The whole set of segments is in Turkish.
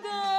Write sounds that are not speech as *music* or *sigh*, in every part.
go.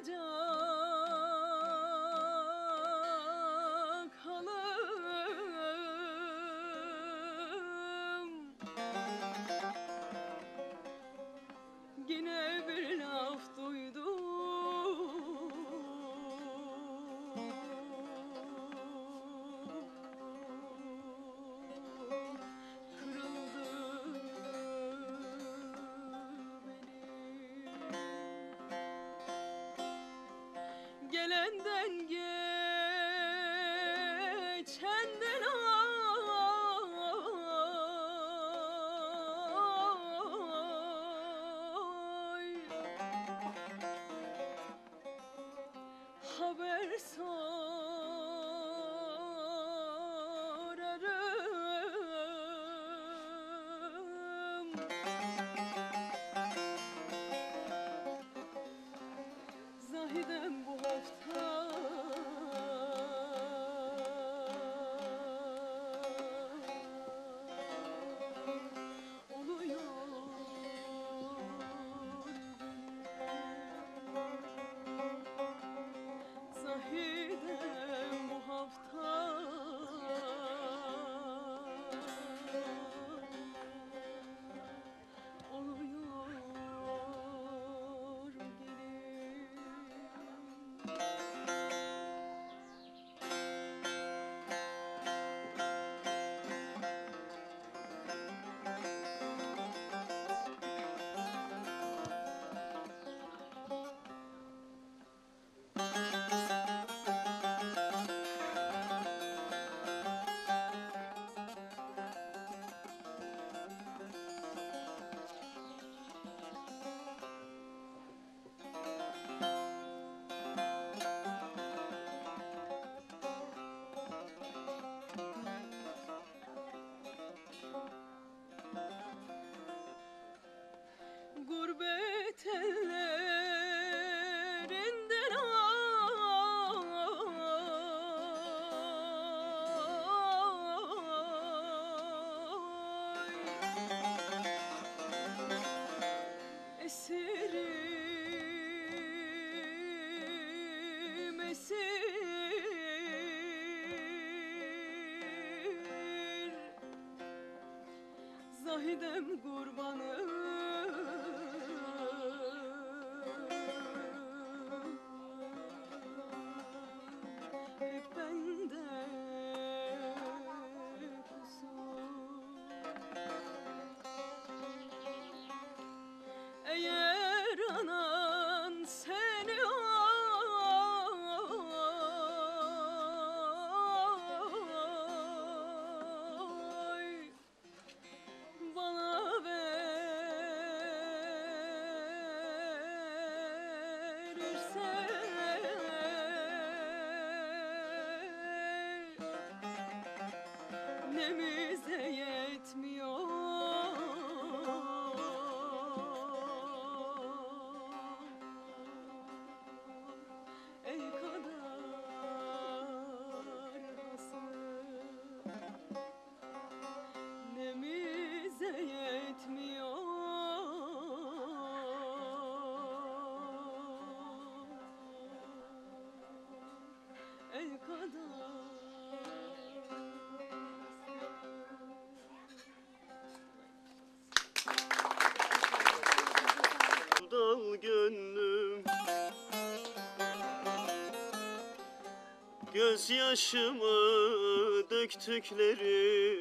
Hocam. Gelenden geçenden ay. Haber sorarım Zahidem kurbanım Gözyaşımı döktüklerim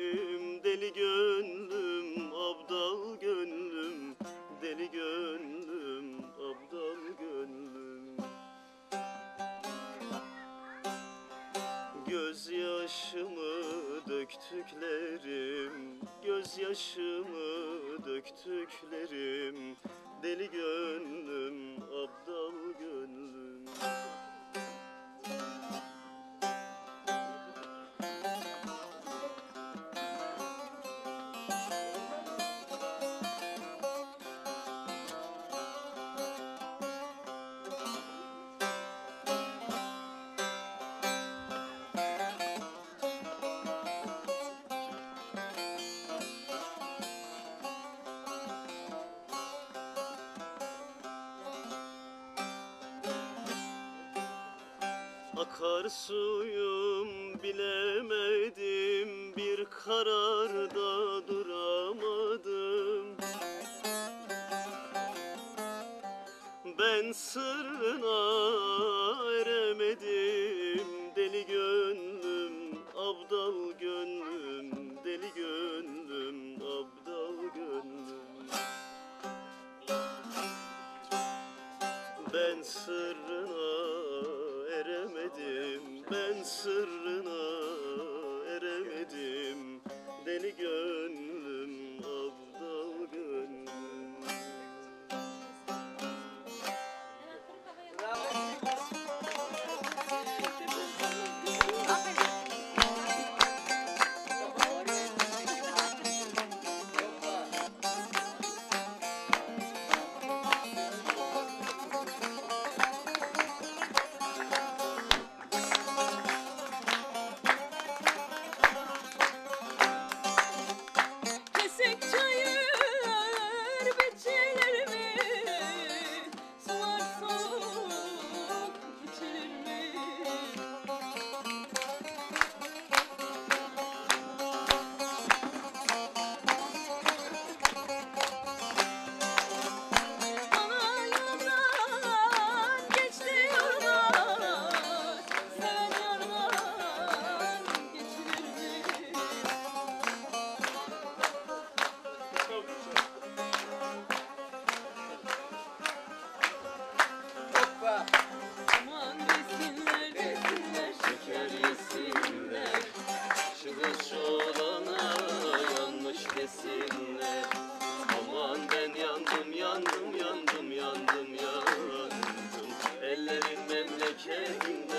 Deli gönlüm, abdal gönlüm Deli gönlüm, abdal gönlüm. Gözyaşımı döktüklerim Gözyaşımı döktüklerim Deli gönlüm, Akar suyum bilemedim. Bir kararda duramadım. Ben sırrına eremedim. Deli gönlüm, abdal gönlüm. Deli gönlüm, abdal gönlüm. Ben sırrına sırrına Changing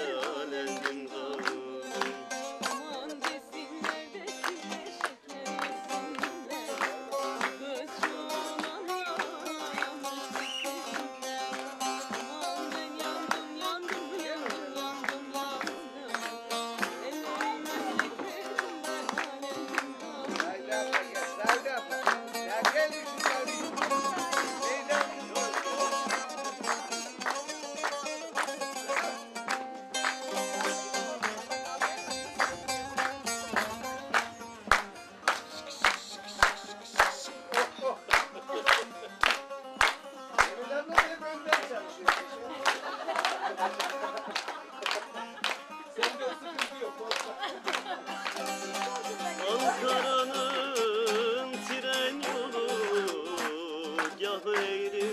Gahı eğri,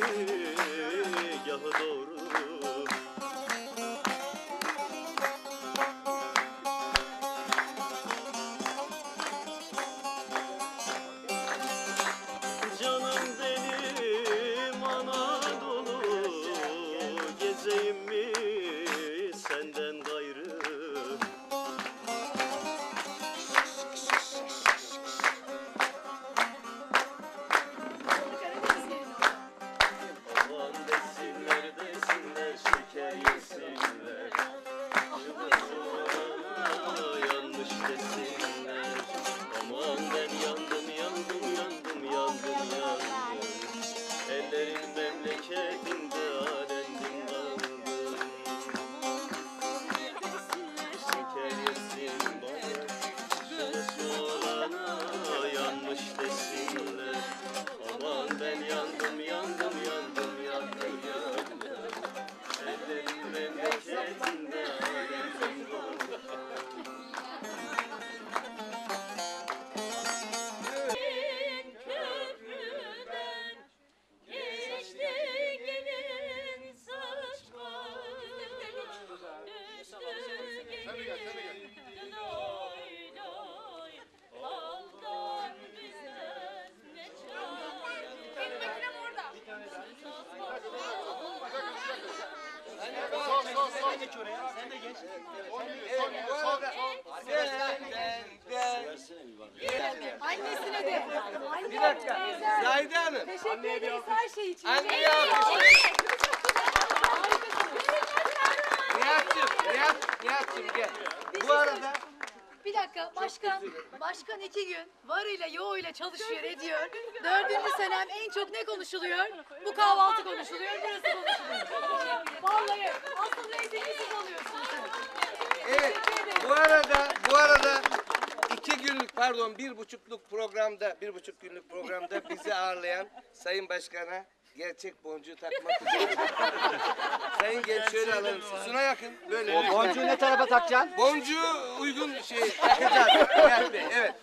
gahı doğru Teşekkür ederiz her şey için. Anneye alkışlayın. Nihat'cığım, Nihat, Nihat'cığım gel. Bu arada Bir dakika başkan, başkan iki gün varıyla yoğuyla çalışıyor ediyor. Dördüncü senem en çok ne konuşuluyor? Bu kahvaltı konuşuluyor, burası konuşuluyor. Vallahi asıl reytingi siz alıyorsunuz. evet, bu arada, bu arada günlük pardon bir buçukluk programda, bir buçuk günlük programda bizi ağırlayan Sayın Başkan'a gerçek boncuğu takmak üzere. *laughs* Sayın Genç şöyle alalım. Suna yakın böyle. Boncuğu ne tarafa takacaksın? Boncuğu uygun şey *laughs* takacağız. Nihat Bey, evet.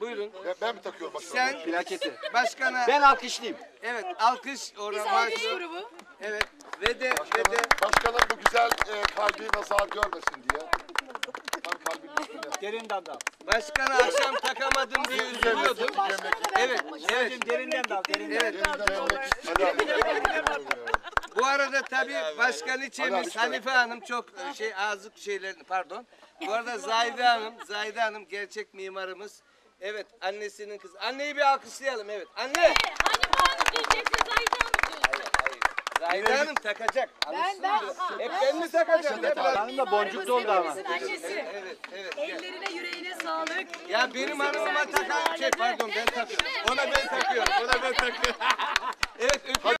Buyurun. Ben, ben mi takıyorum başkanım? Sen Plaketi. başkana Ben alkışlayayım. evet alkış Biz oradan alkış var. grubu. Evet ve de ve Başkanım, de başkanım bu güzel e, kalbi nazar görmesin diye. Derinden dal. başkana akşam takamadım diye üzülüyordum. Evet, evet. Derinden dal. Derinden. Evet. Bu arada tabii başkaniçemiz Hadi abi, Hanife Hanım çok e, şey ağızlık şeylerini pardon. Bu arada Zahide Hanım, Zahide Hanım gerçek mimarımız. Evet, annesinin kızı. Anneyi bir alkışlayalım evet. Anne. Hani Zahide Hanım diyorsun. Zahide Hanım takacak. Ben, ben, Hep ben mi takacağım? Hep ben. Hanım da boncuk doldu ama. Annesi. Evet, evet. Ellerine yüreğine sağlık. Ya benim hanımıma takan şey pardon ben takıyorum. Ona ben takıyorum. Ona ben takıyorum. evet öpüyorum.